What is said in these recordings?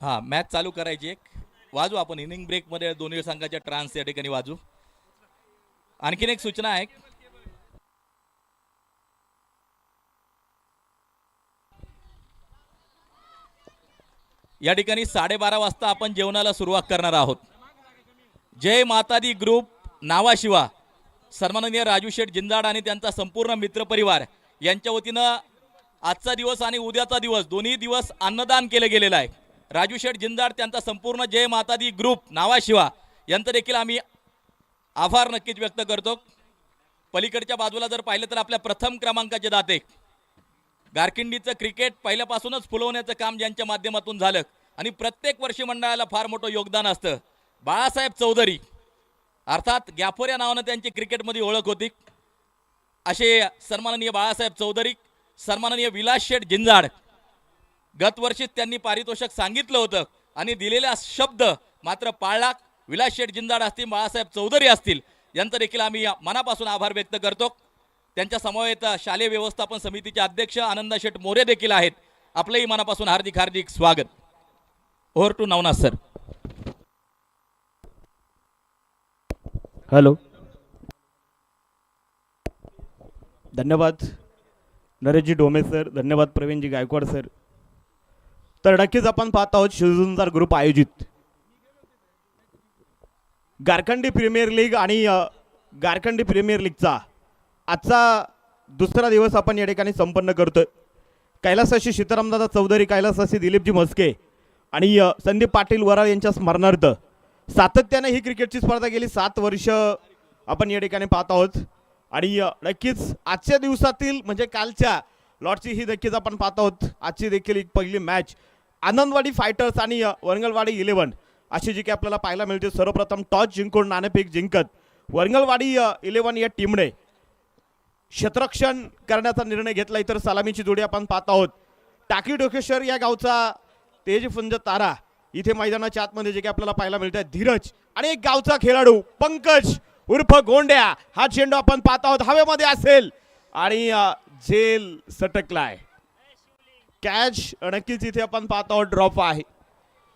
हा मॅच चालू करायची एक. वाजू आपण इनिंग ब्रेकमध्ये दोन्ही संघाच्या ट्रान्स या ठिकाणी वाजू. आणखीन एक सूचना आहे. या ठिकाणी साडेबारा वाजता आपण जेवणाला सुरुवात करणार आहोत. जय माता दी ग्रुप नावाशिवा सन्माननीय राजू शेठ जिंदाड आणि त्यांचा संपूर्ण मित्रपरिवार यांच्या वतीनं आजचा दिवस आणि उद्याचा दिवस दोन्ही दिवस अन्नदान केलं गेलेलं आहे. राजू शेठ जिंदाड त्यांचा संपूर्ण जय मातादी ग्रुप नावाशिवा यांचं देखील आम्ही आभार नक्कीच व्यक्त करतो. पलीकडच्या बाजूला जर पाहिलं तर आपल्या प्रथम क्रमांकाचे दाते. गारखिंडीचं क्रिकेट पहिल्यापासूनच फुलवण्याचं काम ज्यांच्या माध्यमातून झालं आणि प्रत्येक वर्षी मंडळाला फार मोठं योगदान असतं. बाळासाहेब चौधरी अर्थात गॅफोर या नावानं त्यांची क्रिकेटमध्ये ओळख होती. असे सन्माननीय बाळासाहेब चौधरी सन्माननीय विलास शेठ जिंजाड गतवर्षीच त्यांनी पारितोषिक सांगितलं होतं आणि दिलेला शब्द मात्र पाळला. विलास शेठ जिंदाड असतील बाळासाहेब चौधरी असतील यांचं देखील आम्ही मनापासून आभार व्यक्त करतो. त्यांच्या समवेत शालेय व्यवस्थापन समितीचे अध्यक्ष आनंदा शेठ मोरे देखील आहेत. आपलंही मनापासून हार्दिक हार्दिक स्वागत. Over to Navnath sir. Hello. धन्यवाद. नरेशजी डोमे सर. धन्यवाद प्रवीणजी गायकवाड सर. तर नक्कीच आपण पाहत आहोत शिवजुंजार ग्रुप आयोजित. गारखंडी प्रीमियर लीग आणि गारखंडी प्रीमियर लीगचा आजचा दुसरा दिवस आपण या ठिकाणी संपन्न करतोय. कैलासाशी सीतारामदादा चौधरी कैलासाशी दिलीपजी म्हस्के आणि संदीप पाटील वराळ यांच्या स्मरणार्थ सातत्याने ही क्रिकेटची स्पर्धा गेली. सात वर्ष आपण या ठिकाणी पाहत आहोत. आणि नक्कीच आजच्या दिवसातील म्हणजे कालच्या लॉटची ही नक्कीच आपण पाहत आहोत. आजची देखील एक पहिली मॅच आनंदवाडी फायटर्स आणि वरंगलवाडी इलेव्हन अशी जी की आपल्याला पाहायला मिळते सर्वप्रथम टॉस जिंकून नाणेफेक जिंकत. वरंगलवाडी इलेव्हन या टीमने क्षेत्ररक्षण करण्याचा निर्णय घेतला. इतर सलामीची जोडी आपण पाहत आहोत. टाकी डोकेश्वर या गावचा तेजपुंज तारा इथे मैदानाच्या आतमध्ये जे काही आपल्याला पाहायला मिळत आहे धीरज आणि एक गावचा खेळाडू पंकज उर्फ गोंड्या. हा चेंडू आपण पाहत आहोत. हवेमध्ये असेल आणि झेल सटकलाय. कॅच नक्कीच इथे आपण पाहत आहोत ड्रॉप आहे.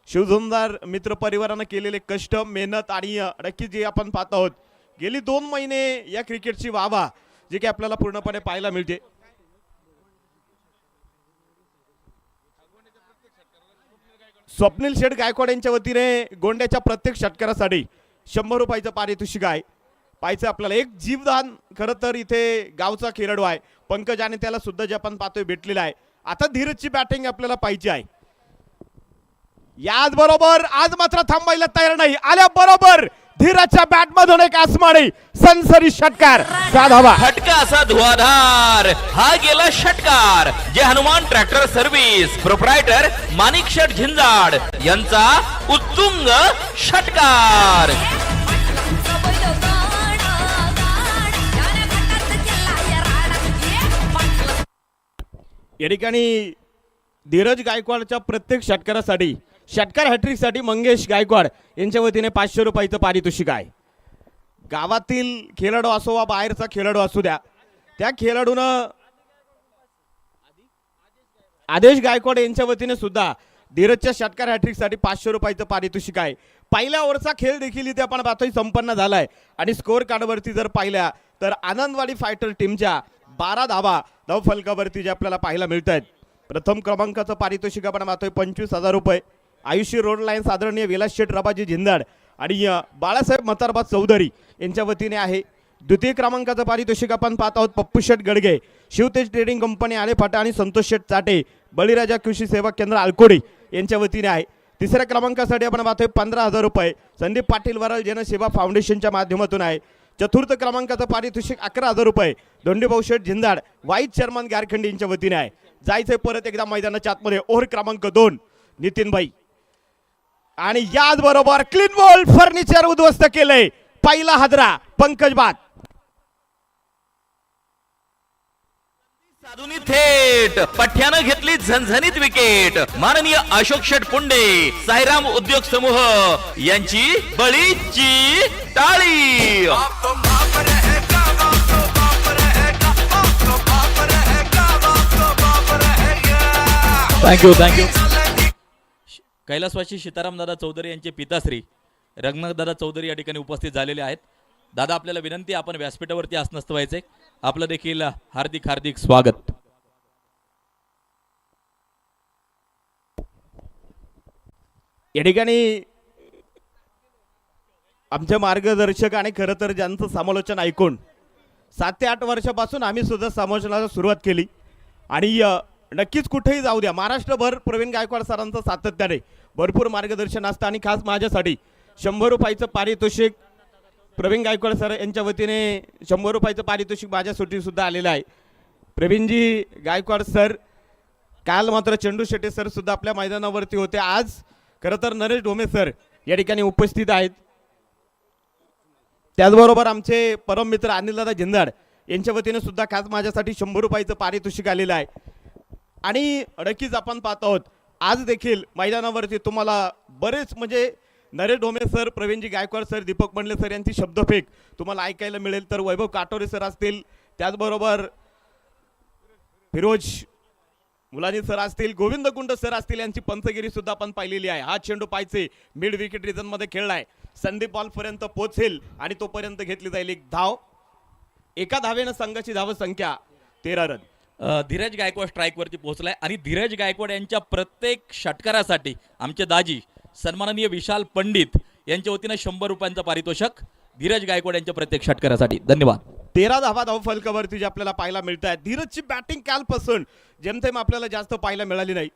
शिवधुंदार मित्र परिवारानं केलेले कष्ट मेहनत आणि नक्कीच जे आपण पाहत आहोत. गेली दोन महिने या क्रिकेटची वावा जे की आपल्याला पूर्णपणे पाहायला मिळते. स्वप्नील शेठ गायकवाड यांच्या वतीने गोंड्याच्या प्रत्येक षटकारासाठी शंभर रुपयाचं पारितोषिक आहे. पाहायचं आपल्याला एक जीवदान खरं तर इथे गावचा खेळाडू आहे. पंकज आणि त्याला सुद्धा जे आपण पाहतोय भेटलेला आहे. आता धीरजची बॅटिंग आपल्याला पाहिजे आहे. याच बरोबर आज मात्र थांबायला तयार नाही. आल्या बरोबर धीरजच्या बॅट मधून एक आसमानी सनसरी षटकार. साधावा फटका असा धुवाधार हा गेला षटकार. Jai Hanuman tractor service proprietor Manik Sheth Zinjad यांचा उत्तुंग षटकार. या ठिकाणी धीरज गायकवाडच्या प्रत्येक षटकारासाठी षटकार हॅट्रिकसाठी मंगेश गायकवाड यांच्या वतीने पाचशे रुपयाचं पारितोषिक आहे. गावातील खेळाडू असो वा बाहेरचा खेळाडू असू द्या त्या खेळाडूनं आदेश गायकवाड यांच्या वतीने सुद्धा धीरजच्या षटकार हॅट्रिकसाठी पाचशे रुपयाचं पारितोषिक आहे. पहिल्या ओव्हरचा खेळ देखील इथे आपण पाहतोय संपन्न झालाय. आणि स्कोअर कार्डवरती जर पाहिल्या तर आनंदवाडी फायटर टीमच्या बारा धावा धावफलकावरती जे आपल्याला पाहायला मिळत आहेत प्रथम क्रमांकाचं पारितोषिक आपण पाहतोय पंचवीस हजार रुपये. आयुष्य रोड लाईन्स आदरणीय विलास शेठ रबाजी झिंदाड आणि बाळासाहेब मतारबा चौधरी यांच्या वतीने आहे. द्वितीय क्रमांकाचं पारितोषिक आपण पाहत आहोत पप्पू शेठ गडगे शिवतेज ट्रेडिंग कंपनी आलेफाटा आणि संतोष शेठ चाटे बळीराजा कृषी सेवा केंद्र आलकोडी यांच्या वतीने आहे. तिसऱ्या क्रमांकासाठी आपण पाहतोय पंधरा हजार रुपये. संदीप पाटील वरळ जनसेवा फाउंडेशनच्या माध्यमातून आहे. चतुर्थ क्रमांकाचं पारितोषिक अकरा हजार रुपये. दोंडीभाऊ शेठ झिंदाड वाईट चर्मन गारखंडी यांच्या वतीने आहे. जायचंय परत एकदा मैदानाच्या आतमध्ये ओव्हर क्रमांक दोन नितीनभाई आणि याचबरोबर क्लीन बॉल फर्निचर उद्ध्वस्त केलंय पहिला हादरा पंकज बाद साधुनी थेट पठ्यानं घेतली झणझणीत विकेट माननीय अशोक शेठ पुंडे साईराम उद्योग समूह यांची बळीची टाळी. थँक्यू थँक्यू कैलासवासी सीतारामदादा चौधरी यांचे पिताश्री रंगनाथदादा चौधरी या ठिकाणी उपस्थित झालेले आहेत. दादा आपल्याला विनंती आपण व्यासपीठावरती आसनस्थ व्हायचे. आपलं देखील हार्दिक हार्दिक स्वागत. या ठिकाणी आमचे मार्गदर्शक आणि खरं तर ज्यांचं समालोचन ऐकून सात ते आठ वर्षापासून आम्ही सुद्धा समालोचनाला सुरुवात केली. आणि नक्कीच कुठेही जाऊ द्या. महाराष्ट्रभर प्रवीण गायकवाड सरांचं सातत्याने भरपूर मार्गदर्शन असतं आणि खास माझ्यासाठी शंभर रुपयाचं पारितोषिक प्रवीण गायकवाड सर यांच्या वतीने शंभर रुपयाचं पारितोषिक माझ्यासाठी सुद्धा आलेलं आहे. प्रवीणजी गायकवाड सर काल मात्र चेंडू शेट्टी सर सुद्धा आपल्या मैदानावरती होते. आज खरं तर नरेश डोमे सर या ठिकाणी उपस्थित आहेत. त्याचबरोबर आमचे परम मित्र अनिलदादा झिंदाड यांच्या वतीने सुद्धा खास माझ्यासाठी शंभर रुपयाचं पारितोषिक आलेलं आहे. आणि नक्कीच आपण पाहत आहोत. आज देखील मैदानावरती तुम्हाला बरेच म्हणजे Naresh Dhome sir Pravinji Gaikwad sir Deepak Mandale sir यांची शब्दफेक तुम्हाला ऐकायला मिळेल. तर वैभव काटोरे सर असतील त्याचबरोबर फिरोज मुलानी सर असतील गोविंद गुंड सर असतील यांची पंचगिरी सुद्धा आपण पाहिलेली आहे. हा चेंडू पायचे मिड विकेट रिझनमध्ये खेळलाय. संदीप बॉलपर्यंत पोहोचेल आणि तोपर्यंत घेतली जाईल एक धाव. एका धावेनं संघाची धाव संख्या तेरा रन. धीरज गायकवाड स्ट्राईकवरती पोहोचलाय. आणि धीरज गायकवाड यांच्या प्रत्येक षटकारासाठी आमचे दाजी सन्माननीय विशाल पंडित यांच्या वतीनं शंभर रुपयांचं पारितोषक धीरज गायकवाड यांच्या प्रत्येक षटकारासाठी. धन्यवाद. तेरा धावा धाव फलकावरती जे आपल्याला पाहायला मिळत आहे धीरजची बॅटिंग कालपासून जेमतेम आपल्याला जास्त पाहायला मिळाली नाही.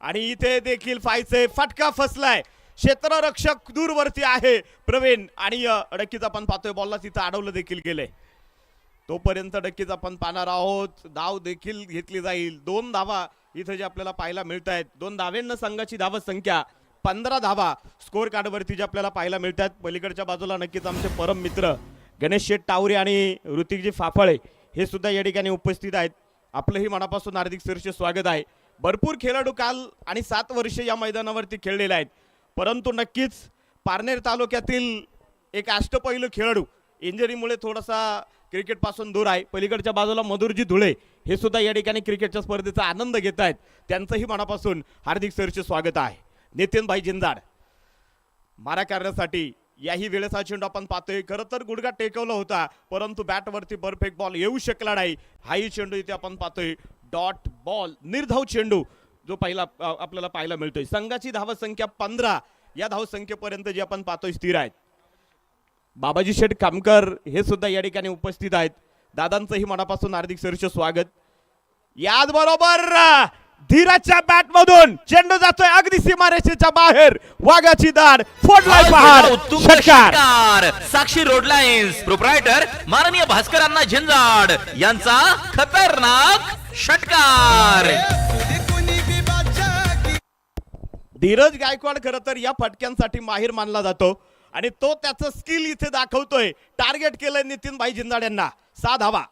आणि इथे देखील फायचे फटका फसलाय. क्षेत्ररक्षक दूरवरती आहे प्रवीण. आणि अ, पण पाहतोय. बॉलला तिथं अडवलं देखील गेलंय. तोपर्यंत नक्कीच आपण पाहणार आहोत. धाव देखील घेतली जाईल. दोन धावा इथं जे आपल्याला पाहायला मिळत आहेत दोन धाव्यांना संघाची धाव संख्या पंधरा धावा स्कोर कार्डवरती जे आपल्याला पाहायला मिळत आहेत पलीकडच्या बाजूला नक्कीच आमचे परम मित्र गणेश शेठ टावरे आणि ऋतिकजी फाफळे हे सुद्धा या ठिकाणी उपस्थित आहेत. आपलंही मनापासून हार्दिक सरसे स्वागत आहे. भरपूर खेळाडू काल आणि सात वर्षे या मैदानावरती खेळलेले आहेत. परंतु नक्कीच पारनेर तालुक्यातील एक अष्टपैलू खेळाडू इंजरीमुळे थोडासा क्रिकेटपासून दूर आहे. पलीकडच्या बाजूला मधुरजी धुळे हे सुद्धा या ठिकाणी क्रिकेटच्या स्पर्धेचा आनंद घेत आहेत त्यांचंही मनापासून हार्दिक सरचे स्वागत आहे. नितीनभाई जिंजाड मारा करण्यासाठी याही वेळेस हा चेंडू आपण पाहतोय. खरं तर गुडघा टेकवला होता परंतु बॅटवरती परफेक्ट बॉल येऊ शकला नाही. हाही चेंडू इथे आपण पाहतोय. डॉट बॉल निर्धाव चेंडू जो पहिला आपल्याला पाहायला मिळतोय. संघाची धाव संख्या पंधरा या धावसंख्येपर्यंत जी आपण पाहतोय स्थिर आहेत. बाबाजी शेठ कामकर हे सुद्धा या ठिकाणी उपस्थित आहेत. दादांचंही मनापासून हार्दिक सरचे स्वागत. याचबरोबर धीराजच्या बॅट मधून चेंडू जातोय अगदी सीमारेषेच्या बाहेर. वाघाची दाड फोडलाय पहाड साक्षी रोड लाईन्स प्रोप्रायटर माननीय भास्करांना झिंजाड. यांचा खतरनाक षटकार. धीरज गायकवाड खरं तर या फटक्यांसाठी माहीर मानला जातो. आणि तो त्याचं स्किल इथे दाखवतोय. टार्गेट केलंय नितीन भाई जिंदाड यांना. सा धावा.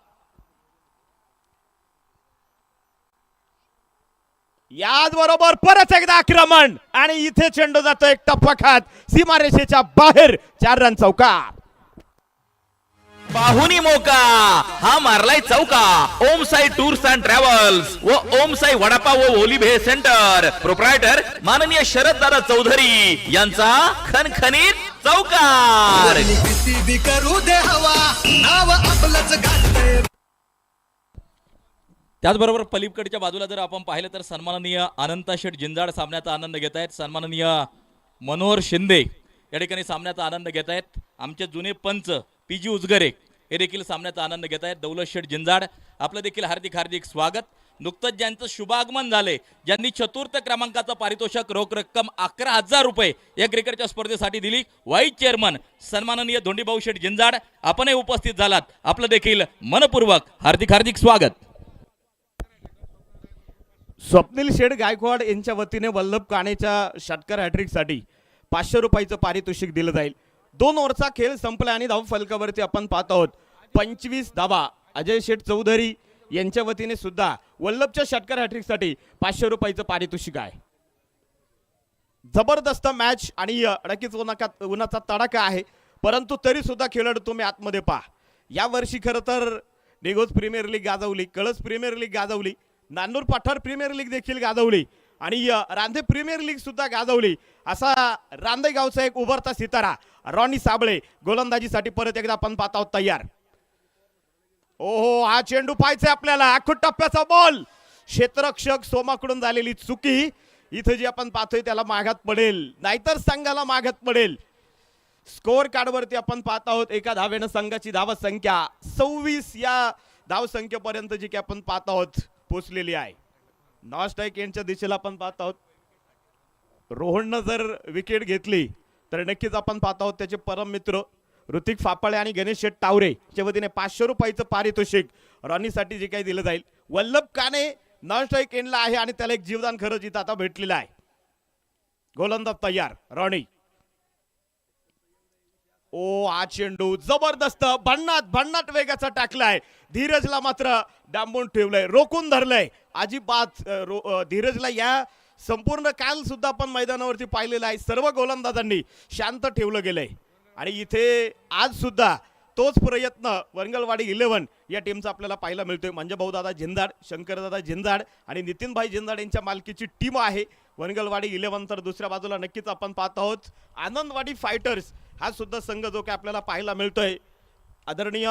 याच बरोबर परत एकदा आक्रमण. आणि इथे चेंडू जातो एक टप्पा खात. सीमारेषेच्या बाहेर चार रन चौका पाहुनी मोका. हा मारलाय चौका. Om Sai tours and travels व ओम साई वडापाव व ओली भे सेंटर. प्रोप्रायटर माननीय शरद दादा चौधरी यांचा खनखनीत चौकार करू दे हवा नाव आपलंच त्याचबरोबर पलीकडच्या बाजूला जर आपण पाहिलं तर सन्माननीय अनंता शेठ जिंजाड सामन्याचा आनंद घेत आहेत. सन्माननीय मनोहर शिंदे या ठिकाणी सामन्याचा आनंद घेत आहेत. आमचे जुने पंच पी जी उजगरे हे देखील सामन्याचा आनंद घेत आहेत. दौलत शेठ जिंजाड आपलं देखील हार्दिक हार्दिक स्वागत. नुकतंच ज्यांचं शुभागमन झाले ज्यांनी चतुर्थ क्रमांकाचं पारितोषिक रोख रक्कम अकरा हजार रुपये या क्रिकेटच्या स्पर्धेसाठी दिली. व्हाईस चेअरमन सन्माननीय धोंडीभाऊ शेठ जिंजाड आपणही उपस्थित झालात. आपलं देखील मनपूर्वक हार्दिक हार्दिक स्वागत. स्वप्नील शेठ गायकवाड यांच्या वतीने वल्लभ काणेच्या षटकर हॅट्रिकसाठी पाचशे रुपयाचं पारितोषिक दिलं जाईल. दोन ओव्हरचा खेळ संपला आणि धाव फलकावरती आपण पाहत आहोत. पंचवीस धावा. अजय शेठ चौधरी यांच्या वतीने सुद्धा वल्लभच्या षटकार हॅट्रिकसाठी पाचशे रुपयाचं पारितोषिक आहे जबरदस्त मॅच आणि नक्कीच उन्हाका उन्हाचा तडाखा आहे. परंतु तरी सुद्धा खेळाडू तुम्ही आतमध्ये पहा. या वर्षी खरं तर निगोज प्रीमियर लीग गाजवली कळस प्रीमियर लीग गाजवली नांदूर पठार प्रीमियर लीग देखील गाजवली आणि रांधे प्रीमियर लीग सुद्धा गाजवली. असा रांदे गावचा एक उभरता सितारा रॉनी साबळे गोलंदाजीसाठी परत एकदा आपण पाहत आहोत तयार. ओहो हा चेंडू पाहायचा आपल्याला. आखूट टप्प्याचा बॉल क्षेत्रक्षक सोमाकडून झालेली चुकी इथं जी आपण पाहतोय त्याला मागात पडेल. नाहीतर संघाला मागात पडेल. स्कोअर कार्डवरती आपण पाहत आहोत एका धावेनं संघाची धावसंख्या सव्वीस या धावसंख्येपर्यंत जी की आपण पाहत आहोत पोचलेली आहे. नॉन स्ट्राईक एंडच्या दिशेला आपण पाहत आहोत. रोहननं जर विकेट घेतली तर नक्कीच आपण पाहत आहोत त्याचे परम मित्र ऋतिक फापाळे आणि गणेश शेठ टावरे च्या वतीने पाचशे रुपयाचं पारितोषिक रॉनीसाठी जे काही दिलं जाईल. वल्लभ काने नॉन स्ट्राईक एंडला आहे आणि त्याला एक जीवदान खरंच इथं आता भेटलेलं आहे. गोलंदाज तयार रॉनी. ओ हा चेंडू जबरदस्त भन्नाट भन्नाट वेगाचा टाकलाय धीरजला मात्र डांबून ठेवलंय रोखून धरलंय. अजिबात रो- धीरजला या संपूर्ण काल सुद्धा आपण मैदानावरती पाहिलेलं आहे. सर्व गोलंदाजांनी शांत ठेवलं गेलंय. आणि इथे आज सुद्धा तोच प्रयत्न वरंगलवाडी इलेव्हन या टीमचा आपल्याला पाहायला मिळतोय. म्हणजे भाऊदादा झिंजाड शंकरदादा झिंजाड आणि नितीनभाई झिंजाड यांच्या मालकीची टीम आहे. वरंगलवाडी इलेव्हन तर दुसऱ्या बाजूला नक्कीच आपण पाहत आहोत. आनंदवाडी फायटर्स हा सुद्धा संघ जो काय आपल्याला पाहायला मिळतोय. आदरणीय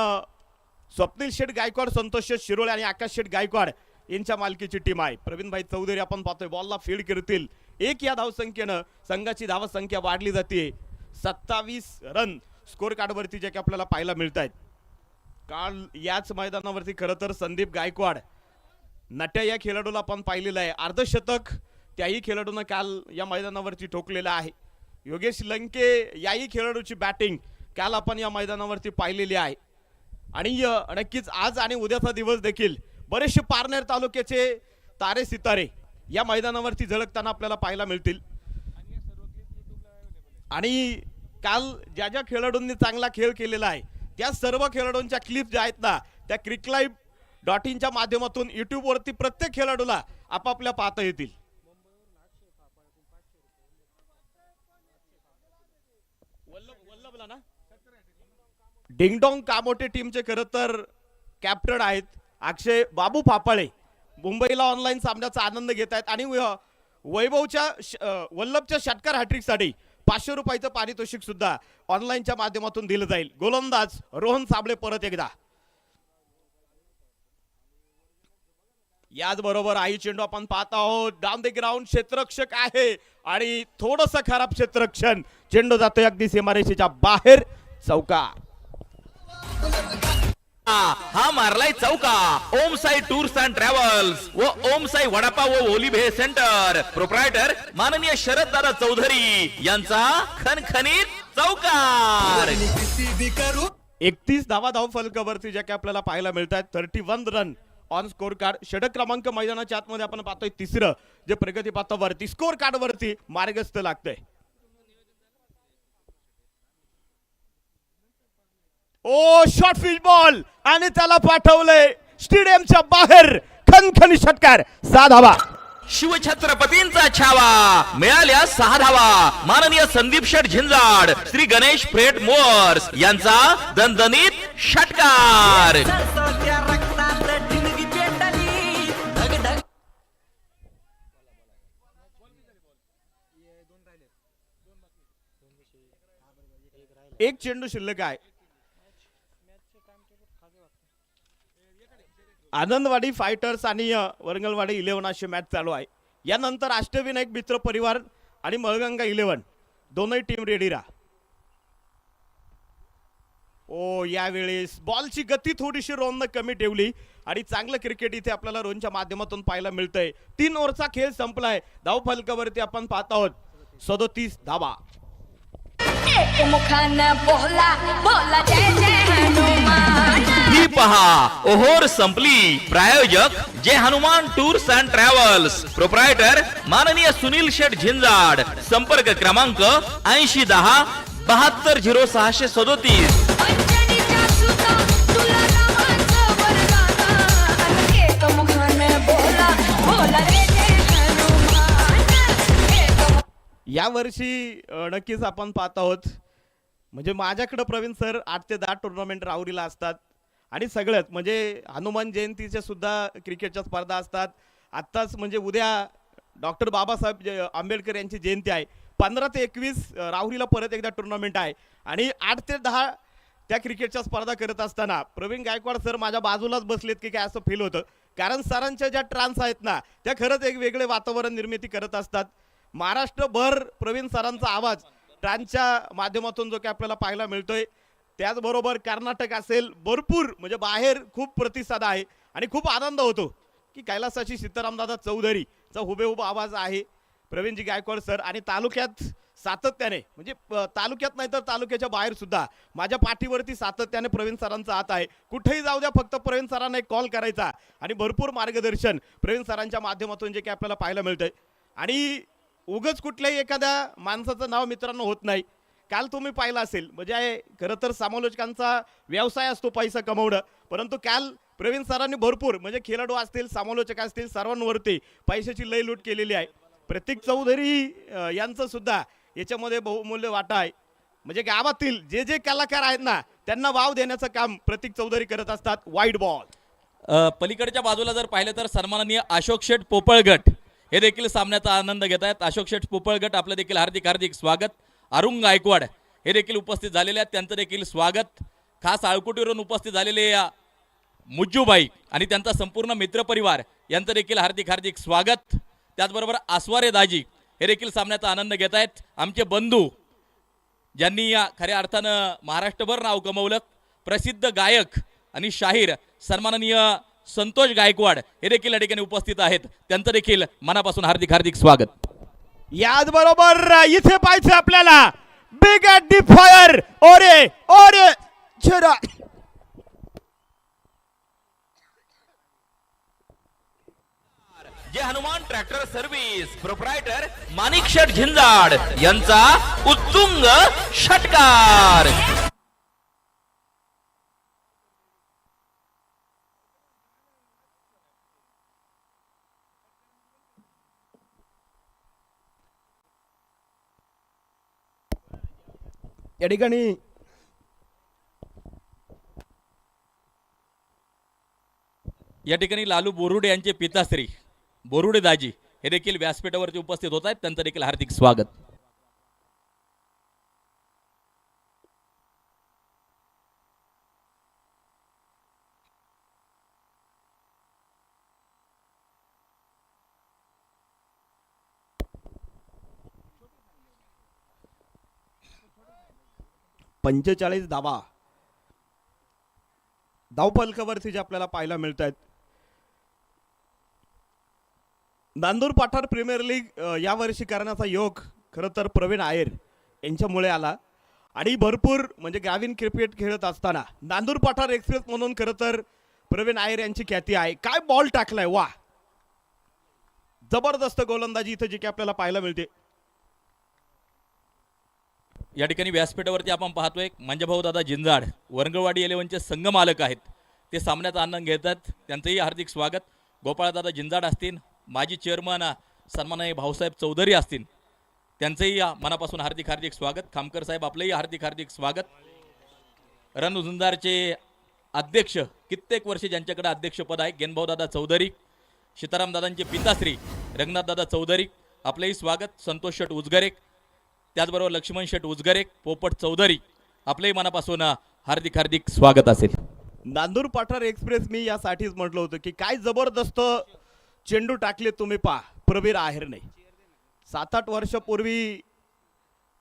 स्वप्नील शेठ गायकवाड संतोष शेठ शिरोळे आणि आकाश शेठ गायकवाड यांच्या मालकीची टीम आहे. प्रवीणभाई चौधरी आपण पाहतोय. बॉलला फीड करतील. एक या धावसंख्येनं संघाची धावसंख्या वाढली जाते सत्तावीस रन स्कोर कार्डवरती जे की आपल्याला पाहायला मिळत आहेत काल याच मैदानावरती खरं तर संदीप गायकवाड नट्या या खेळाडूला आपण पाहिलेलं आहे. अर्धशतक त्याही खेळाडूनं काल या मैदानावरती ठोकलेलं आहे. योगेश लंके याही खेळाडूची बॅटिंग काल आपण या मैदानावरती पाहिलेली आहे. आणि नक्कीच आज आणि उद्याचा दिवस देखील बरेचसे पारनेर तालुक्याचे तारे सितारे या मैदानावरती झळकताना आपल्याला पाहायला मिळतील. आणि काल ज्या ज्या खेळाडूंनी चांगला खेळ केलेला आहे त्या सर्व खेळाडूंच्या क्लिप ज्या आहेत ना त्या क्रिकलाईव्ह डॉट इनच्या माध्यमातून युट्यूबवरती प्रत्येक खेळाडूला आपापल्या पाहता येतील. वल्लभ डिंगडोंग कामोटे टीमचे खरं तर कॅप्टन आहेत अक्षय बाबू फापाळे मुंबईला ऑनलाईन सामन्याचा आनंद घेत आहेत आणि वैभवच्या वल्लभच्या षटकार हॅट्रिकसाठी पाचशे रुपयाचं पारितोषिक सुद्धा ऑनलाईनच्या माध्यमातून दिलं जाईल. गोलंदाज रोहन साबळे परत एकदा. याचबरोबर आई चेंडू आपण पाहत आहोत. डाऊन द ग्राउंड क्षेत्ररक्षक आहे आणि थोडस खराब क्षेत्ररक्षण. चेंडू जातोय अगदी सीमारेषेच्या बाहेर. चौका. हा मारलाय चौका. Om Sai tours and travels व ओम साई वडापाव व ओली भे सेंटर. प्रोप्रायटर माननीय शरद दादा चौधरी यांचा खनखनीत चौकार. एकतीस धावा धाव फलकावरती ज्या काही आपल्याला पाहायला मिळत आहेत thirty one run on score card षटक क्रमांक मैदानाच्या आतमध्ये आपण पाहतोय तिसरं जे प्रगती पाथावरती स्कोर कार्ड वरती मार्गस्थ लागतंय. ओ शॉर्ट फिश बॉल आणि त्याला पाठवलंय स्टेडियमच्या बाहेर खनखनी षटकार. सहा धावा. शिवछत्रपतींचा छावा. मिळाल्या सहा धावा. माननीय संदीप शेठ झिंजाड श्री गणेश फ्रेट मोअर्स यांचा दणदणीत षटकार. एक चेंडू शिल्लक आहे. आनंदवाडी फायटर्स आणि वरंगलवाडी इलेव्हन अशी मॅच चालू आहे. यानंतर अष्टविनायक मित्र परिवार आणि मळगंगा इलेव्हन. दोनही टीम रेडी राहा. ओ यावेळेस बॉलची गती थोडीशी रोननं कमी ठेवली आणि चांगलं क्रिकेट इथे आपल्याला रोनच्या माध्यमातून पाहायला मिळतंय. तीन ओव्हरचा खेळ संपलाय. धाव फलकावरती आपण पाहत आहोत. सदोतीस धावा. एक बोला बोला जय जय हनुमान ही पहा ओहोर संपली प्रायोजक Jai Hanuman tours and travels proprietor माननीय सुनील शेठ झिंजाड संपर्क क्रमांक ऐंशी दहा बहात्तर झिरो सहाशे सदोतीस. यावर्षी नक्कीच आपण पाहत आहोत. म्हणजे माझ्याकडं प्रवीण सर आठ ते दहा टुर्नामेंट राहुरीला असतात. आणि सगळ्यात म्हणजे हनुमान जयंतीच्या सुद्धा क्रिकेटच्या स्पर्धा असतात. आत्ताच म्हणजे उद्या डॉक्टर बाबासाहेब आंबेडकर यांची जयंती आहे. पंधरा ते एकवीस राहुरीला परत एकदा टुर्नामेंट आहे. आणि आठ ते दहा त्या क्रिकेटच्या स्पर्धा करत असताना प्रवीण गायकवाड सर माझ्या बाजूलाच बसलेत की काय असं फील होतं. कारण सरांच्या ज्या ट्रान्स आहेत ना त्या खरंच एक वेगळे वातावरण निर्मिती करत असतात. महाराष्ट्रभर प्रवीण सरांचा आवाज ट्रान्सच्या माध्यमातून जो की आपल्याला पाहायला मिळतोय. त्याचबरोबर कर्नाटक असेल भरपूर म्हणजे बाहेर खूप प्रतिसाद आहे आणि खूप आनंद होतो की कैलासाची सीतारामदादा चौधरीचा हुबेहूब आवाज आहे. प्रवीणजी गायकवाड सर आणि तालुक्यात सातत्याने म्हणजे तालुक्यात नाही तर तालुक्याच्या बाहेर सुद्धा माझ्या पाठीवरती सातत्याने प्रवीण सरांचा हात आहे. कुठेही जाऊ द्या फक्त प्रवीण सरांना एक कॉल करायचा आणि भरपूर मार्गदर्शन प्रवीण सरांच्या माध्यमातून जे काही आपल्याला पाहायला मिळतंय. आणि उगच कुठल्याही एखाद्या माणसाचं नाव मित्रांनो होत नाही. काल तुम्ही पाहिलं असेल म्हणजे खरं तर समालोचकांचा व्यवसाय असतो पैसा कमवणं. परंतु काल प्रवीण सरांनी भरपूर म्हणजे खेळाडू असतील समालोचक असतील सर्वांवरती पैशाची लय लूट केलेली आहे. प्रतीक चौधरी यांचंसुद्धा यांचं सुद्धा याच्यामध्ये बहुमूल्य वाटा आहे. म्हणजे गावातील जे जे कलाकार आहेत ना त्यांना वाव देण्याचं काम प्रतीक चौधरी करत असतात वाईट बॉल पलीकडच्या बाजूला जर पाहिलं तर सन्माननीय अशोक शेठ पोपळगट. हे देखील सामन्याचा आनंद घेत आहेत अशोक शेठ पोपळगट आपलं देखील हार्दिक हार्दिक स्वागत. अरुण गायकवाड हे देखील उपस्थित झालेले आहेत. त्यांचं देखील स्वागत. खास आळकुटीवरून उपस्थित झालेले या मुज्जूबाई आणि त्यांचा संपूर्ण मित्रपरिवार यांचं देखील हार्दिक हार्दिक स्वागत. त्याचबरोबर आस्वारे दाजी हे देखील सामन्याचा आनंद घेत आहेत आमचे बंधू ज्यांनी या खऱ्या अर्थानं महाराष्ट्रभर नाव कमवलं प्रसिद्ध गायक आणि शाहीर सन्माननीय संतोष गायकवाड हे देखील या ठिकाणी उपस्थित आहेत. त्यांचं देखील मनापासून हार्दिक हार्दिक स्वागत. याचबरोबर इथे पाहायचं आपल्याला. बिग ॲट दी फायर ओरे ओरे छेडा Jai Hanuman tractor service proprietor Manik Sheth Zinjad यांचा उत्तुंग षटकार. या ठिकाणी या ठिकाणी लालू बोरुडे यांचे पिताश्री बोरुडे दाजी हे देखील व्यासपीठावरती उपस्थित होत आहेत. त्यांचं देखील हार्दिक स्वागत. पंचेचाळीस धावा. धावपलकावरती जे आपल्याला पाहायला मिळत आहेत नांदूर पाठार प्रीमियर लीग यावर्षी करण्याचा योग खरं तर प्रवीण आयर यांच्यामुळे आला. आणि भरपूर म्हणजे ग्रामीण क्रिकेट खेळत असताना नांदूर पाठार एक्सप्रेस म्हणून खरं तर प्रवीण आयर यांची ख्याती आहे. काय बॉल टाकलाय वा! जबरदस्त गोलंदाजी इथं जी की आपल्याला पाहायला मिळते. या ठिकाणी व्यासपीठावरती आपण पाहतोय मंजभाऊ दादा जिंजाड वरंगवाडी इलेव्हनचे संघ मालक आहेत. ते सामन्याचा आनंद घेतात. त्यांचंही हार्दिक स्वागत. गोपाळदादा जिंजाड असतील माजी चेअरमन सन्माननीय भाऊसाहेब चौधरी असतील त्यांचंही या मनापासून हार्दिक हार्दिक स्वागत. खामकर साहेब आपलंही हार्दिक हार्दिक स्वागत. रणझुंजारचे अध्यक्ष कित्येक वर्षे ज्यांच्याकडे अध्यक्षपद आहे गेनभाऊदादा चौधरी सीतारामदादांचे पिताश्री रंगनाथदादा चौधरी आपलंही स्वागत. संतोष शेठ उजगरे त्याचबरोबर लक्ष्मण शेठ उजगरे पोपट चौधरी आपलंही मनापासून हार्दिक हार्दिक स्वागत असेल. नांदूर पाठार एक्सप्रेस मी यासाठीच म्हटलं होतं की काय जबरदस्त चेंडू टाकले तुम्ही पा प्रवीर आहेरने. सात आठ वर्षापूर्वी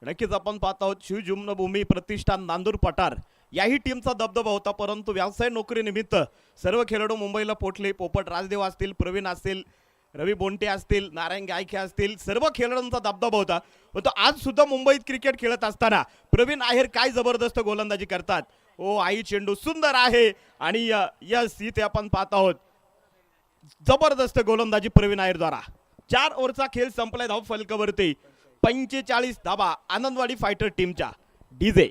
नक्कीच आपण पाहत आहोत शिवजुम्नभूमी प्रतिष्ठान नांदूर पठार. याही टीमचा दबदबा होता परंतु व्यवसाय नोकरीनिमित्त सर्व खेळाडू मुंबईला पोटले. पोपट राजदेव असतील प्रवीण असतील रवी बोंटे असतील नारायण गायखे असतील सर्व खेळाडूंचा दबदबा होता. व तो आज सुद्धा मुंबईत क्रिकेट खेळत असताना प्रवीण आहेर काय जबरदस्त गोलंदाजी करतात. ओ आई चेंडू सुंदर आहे आणि यस इथे आपण पाहत आहोत. जबरदस्त गोलंदाजी प्रवीण आहेरद्वारा चार ओव्हरचा खेळ संपलाय धाव फलकावरती पंचेचाळीस धाबा आनंदवाडी फायटर टीमच्या. डीजे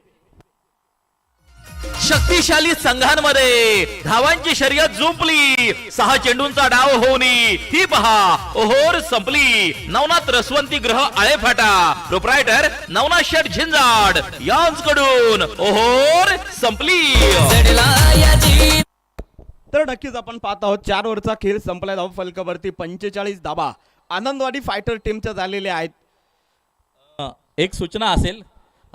शक्तिशाली संघांमध्ये धावांची शर्यत जुंपली. सहा चेंडूंचा डाव होनी ही पहा ओहोर संपली. नवनाथ रसवंती ग्रह आळेफाटा. प्रोप्रायटर नवनाथ शेठ झिंजाड. यांकडून ओहोर संपली. तर नक्कीच आपण पाहत आहोत चार ओव्हरचा खेळ संपलाय. धाव फलकावरती पंचेचाळीस धाबा. आनंदवाडी फायटर टीमच्या झालेल्या आहेत. एक सूचना असेल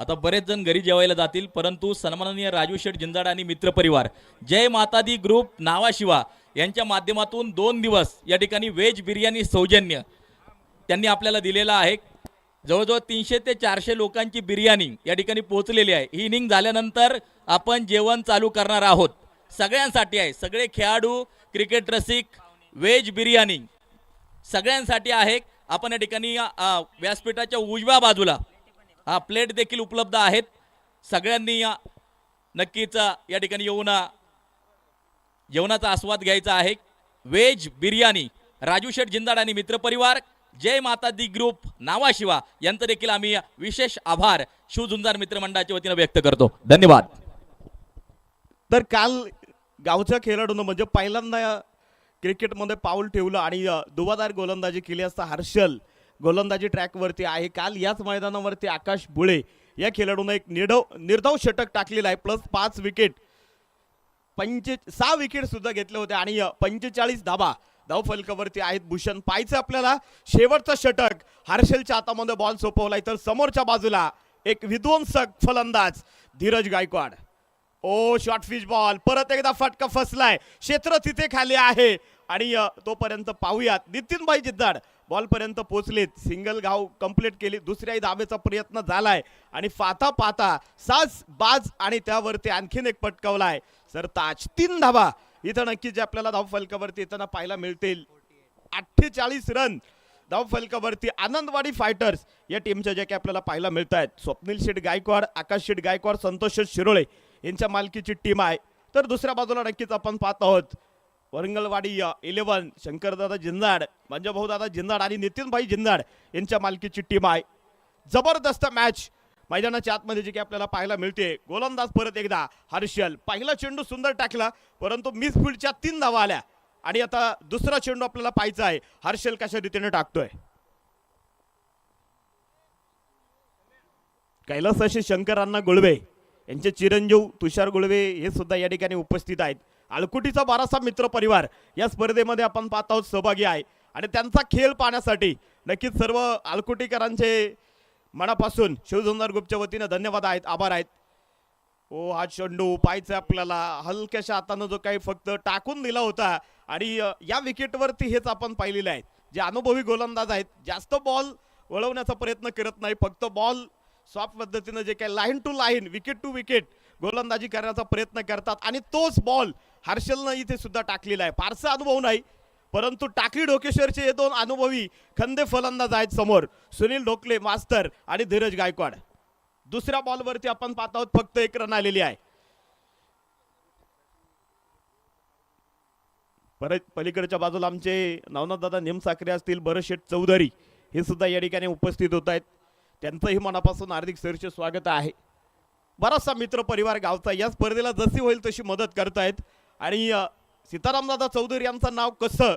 आता बरेच जण घरी जेवायला जातील परंतु सन्माननीय राजू शेठ जिंजाड आणि मित्रपरिवार जय मातादी ग्रुप नावाशिवा यांच्या माध्यमातून दोन दिवस या ठिकाणी व्हेज बिर्याणी सौजन्य त्यांनी आपल्याला दिलेला आहे. जवळजवळ तीनशे ते चारशे लोकांची बिर्याणी या ठिकाणी पोहोचलेली आहे. ही इनिंग झाल्यानंतर आपण जेवण चालू करणार आहोत. सगळ्यांसाठी आहे. सगळे खेळाडू क्रिकेट रसिक व्हेज बिर्याणी सगळ्यांसाठी आहे. आपण या ठिकाणी व्यासपीठाच्या उजव्या बाजूला हा प्लेट देखील उपलब्ध आहेत. सगळ्यांनी या नक्कीच या ठिकाणी येऊन जेवणाचा आस्वाद घ्यायचा आहे. वेज बिर्याणी राजू शेठ जिंदाड आणि मित्रपरिवार जय माता दी ग्रुप नावाशिवा यांचं देखील आम्ही विशेष आभार. शिवझुंजार मित्रमंडळाच्या वतीनं व्यक्त करतो. धन्यवाद. तर काल गावच्या खेळाडूनं म्हणजे पहिल्यांदा क्रिकेटमध्ये पाऊल ठेवलं आणि दुबादार दुवादार गोलंदाजी केली असता हर्षल गोलंदाजी ट्रॅकवरती आहे. काल याच मैदानावरती आकाश बुळे या खेळाडूनं एक निर्धव निर्धाव षटक टाकलेलं आहे प्लस पाच विकेट पंचे सहा विकेट सुद्धा घेतले होते आणि पंचेचाळीस धाबा धाव फलकावरती आहेत भूषण. पायचं आपल्याला शेवटचं षटक. हर्षलच्या हातामध्ये बॉल सोपवलाय तर समोरच्या बाजूला एक विध्वंसक फलंदाज धीरज गायकवाड. ओ शॉर्ट फिश बॉल परत एकदा फटका फसलाय. क्षेत्र तिथे खाली आहे. आणि तोपर्यंत पाहूयात नितीनबाई जिद्दाड. बॉलपर्यंत पोचलेत सिंगल गाव कंप्लीट केली. दुसऱ्याही धाबेचा प्रयत्न झालाय. आणि पाता पाता सास बाज आणि त्यावरती आणखीन एक पटकावलाय. सर ताज तीन धाबा इथं नक्कीच आपल्याला धाव फलकावरती येताना पाहायला मिळतील. अठ्ठेचाळीस रन. धाव फलकावरती आनंदवाडी फायटर्स या टीमच्या ज्या काही आपल्याला पाहायला मिळत आहेत स्वप्नील शेठ गायकवाड आकाश शेठ गायकवाड संतोष शेठ शिरोळे यांच्या मालकीची टीम आहे. तर दुसऱ्या बाजूला नक्कीच आपण पाहत आहोत. वरंगलवाडी इलेव्हन शंकरदादा जिंदाड भाऊ दादा जिंदाड आणि नितीनभाई जिंदाड यांच्या मालकीची टीम आहे. जबरदस्त मॅच मैदानाच्या आतमध्ये जी काही आपल्याला पाहायला मिळते गोलंदाज परत एकदा हर्षल. पहिला चेंडू सुंदर टाकला परंतु मिस फील्डच्या तीन धावा आल्या. आणि आता दुसरा चेंडू आपल्याला पाहायचा आहे हर्षल कशा रीतीने टाकतोय? कैलासाशी शंकरांना गुळवे यांचे चिरंजीव तुषार गुळवे हे सुद्धा या ठिकाणी उपस्थित आहेत. आळकुटीचा बारासा मित्र परिवार या स्पर्धेमध्ये आपण पाहत आहोत सहभागी आहे. आणि त्यांचा खेळ पाहण्यासाठी नक्कीच सर्व आळकुटीकरांचे मनापासून शिवसुंदर गुप्तच्या वतीनं धन्यवाद आहेत आभार आहेत. ओ हा चेंडू पाहायचा आपल्याला. हलक्याशा हातानं जो काही फक्त टाकून दिला होता आणि या विकेटवरती हेच आपण पाहिलेलं आहे. जे अनुभवी गोलंदाज आहेत जास्त बॉल वळवण्याचा प्रयत्न करत नाही फक्त बॉल सॉफ्ट पद्धतीनं जे काही line to line wicket to wicket गोलंदाजी करण्याचा प्रयत्न करतात आणि तोच बॉल हर्षलनं इथे सुद्धा टाकलेला आहे. फारसा अनुभव नाही परंतु टाकळी ढोकेश्वरचे हे दोन अनुभवी खंदे फलंदाज आहेत समोर. सुनील ढोकले मास्तर आणि धीरज गायकवाड. दुसऱ्या बॉलवरती आपण पाहत आहोत फक्त एक रन आलेली आहे. परत पलीकडच्या बाजूला आमचे नवनाथदादा निमसाखरे असतील बरशेठ चौधरी हे सुद्धा या ठिकाणी उपस्थित होत आहेत. त्यांचंही मनापासून हार्दिक सरचे स्वागत आहे. बराचसा मित्र परिवार गावचा या स्पर्धेला जशी होईल तशी मदत करतायत. आणि सीतारामदादा चौधरी यांचं नाव कसं